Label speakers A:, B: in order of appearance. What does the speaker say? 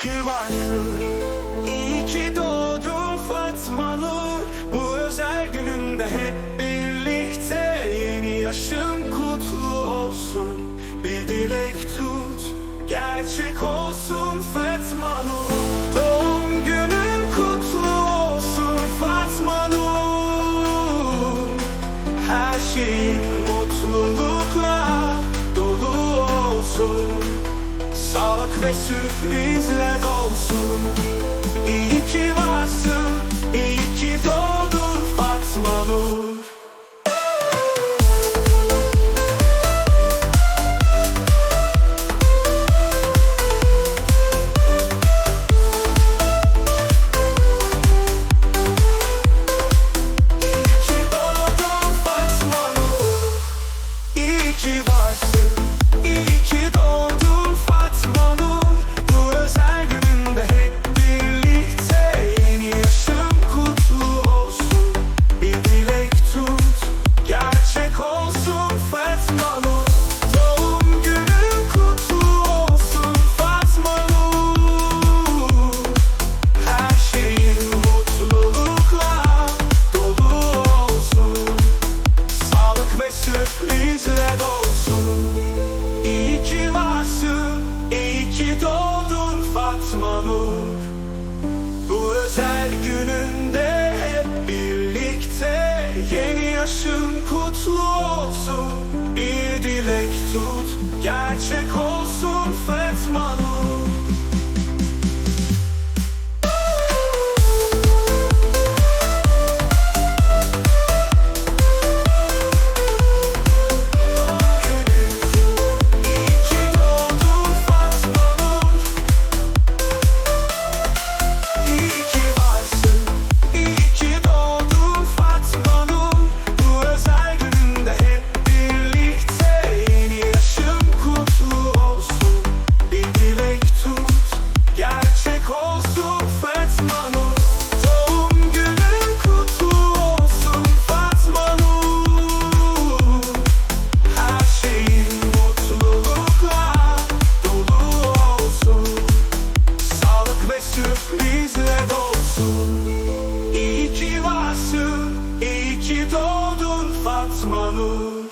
A: ki varsın İyi ki doğdun Fatma Nur. Bu özel gününde hep birlikte Yeni yaşın kutlu olsun. Bir dilek tut Gerçek olsun Fatma Nur. Doğum günün kutlu olsun Fatma Nur. Her şeyin mutlulukla dolu olsun. Sağlık ve olsun İyi ki varsın, Nur Bu özel gününde hep birlikte Yeni yaşın kutlu olsun. Bir dilek tut, gerçek olsun Fatma Nur amour.